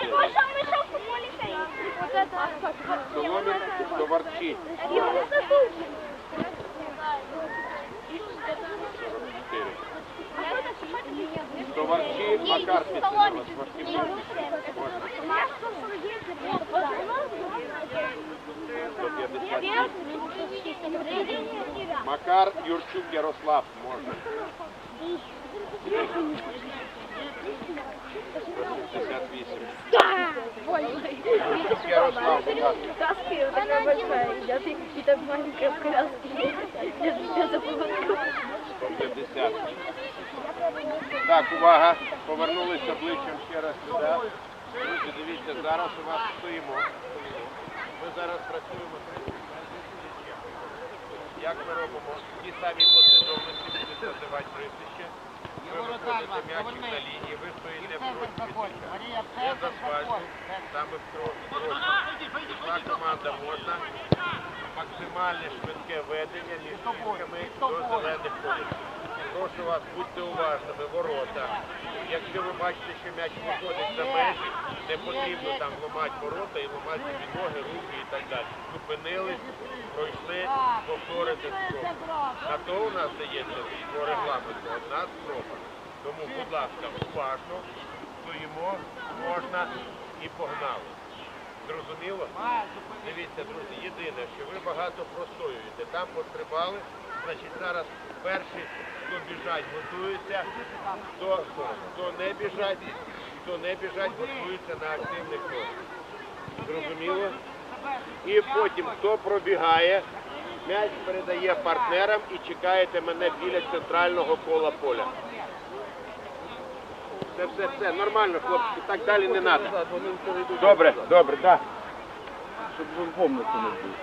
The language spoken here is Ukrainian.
Боже, ми що в футболі граємо? Соломін товарчі. Товарчі Макар підсилював. Макар Юрчук Ярослав може. 168. Ярослав, вот такая большая идет, и, так маленькая в коляске. Забыла. 150. Так, увага. Повернулися обличчям ще раз сюди. Друзі, дивіться, зараз у вас стоїмо. Ми зараз працюємо Як ми робимо? Ті самі послідовності будуть називати прізвище. Ви виходите м'ячик на лінії, ви стоїте проти команда можна. Максимальне швидке ведення між кільками до зелених полів. Прошу вас, будьте уважними, ворота. Якщо ви бачите, що м'яч виходить за межі, не потрібно там ламати ворота і ламати собі ноги, руки і так далі. Зупинились, пройшли, повторити спробу. На то у нас дається по регламенту одна спроба. Тому, будь ласка, уважно, стоїмо, можна і погнали. Зрозуміло? Дивіться, друзі, єдине, що ви багато простоюєте. Там пострибали, значить зараз перші, хто біжать, готуються, хто, хто не біжать, хто не біжать, готуються на активних кроках. Зрозуміло? І потім, хто пробігає, м'яч передає партнерам і чекаєте мене біля центрального кола поля. Все, все, все, нормально, хлопці, так далі не треба. Добре, добре, так. Щоб ви в не були.